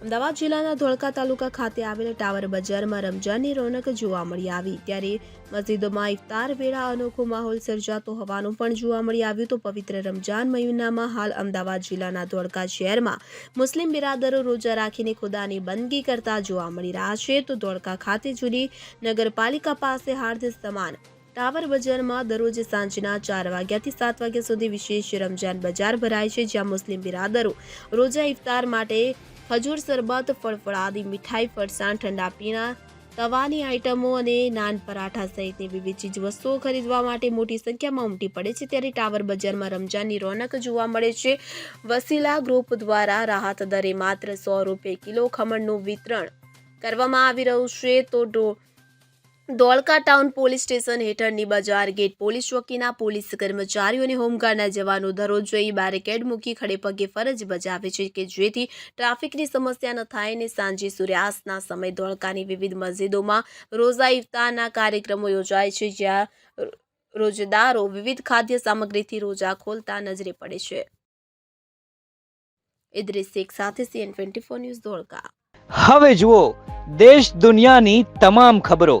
અમદાવાદ જિલ્લાના ધોળકા તાલુકા ખાતે આવેલા ટાવર બજારમાં રમજાનની રોનક જોવા મળી આવી. ત્યારે મસ્જિદોમાં ઇફતાર વેળા અનોખો માહોલ સર્જાતો હોવાનું પણ જોવા મળી આવ્યું તો પવિત્ર રમજાન મહિનામાં હાલ અમદાવાદ જિલ્લાના ધોળકા શહેરમાં મુસ્લિમ બિરાદરો રોજા રાખીને ખુદાની બંદગી કરતા જોવા મળી રહ્યા છે. તો ધોળકા ખાતે જૂની નગરપાલિકા પાસે હાર્દ સમાન ટાવર બજારમાં દરરોજ સાંજના ચાર વાગ્યાથી સાત વાગ્યા સુધી વિશેષ રમજાન બજાર ભરાય છે, જ્યાં મુસ્લિમ બિરાદરો રોજા ઇફતાર માટે ખજૂર શરબત, ફળફળાદી મીઠાઈ, ફરસાણ, ઠંડા પીણા, તવાની આઇટમો અને નાન પરાઠા સહિતની વિવિધ ચીજવસ્તુઓ ખરીદવા માટે મોટી સંખ્યામાં ઉમટી પડે છે. ત્યારે ટાવર બજારમાં રમજાનની રોનક જોવા મળે છે. વસીલા ગ્રુપ દ્વારા રાહત દરે માત્ર સો રૂપિયે કિલો ખમણનું વિતરણ કરવામાં આવી રહ્યું છે. તો ધોળકા ટાઉન પોલીસ સ્ટેશન હેઠળની બજાર ગેટ પોલીસ ચોકીના પોલીસ કર્મચારીઓ અને હોમગાર્ડના જવાનો દરરોજ જઈ બેરિકેડ મૂકી ખડે પગે ફરજ બજાવે છે કે જેથી ટ્રાફિકની સમસ્યા ન થાય અને સાંજે સૂર્યાસ્તના સમય ધોળકાની વિવિધ મસ્જિદોમાં રોઝા ઇફતારના કાર્યક્રમો યોજાય છે, જ્યાં રોજદારો વિવિધ ખાદ્ય સામગ્રીથી રોજા ખોલતા નજરે પડે છે. ઇદ્રિસ શેખ સાથે CN twenty four news Dholka હવે જુઓ, દેશ દુનિયાની તમામ ખબરો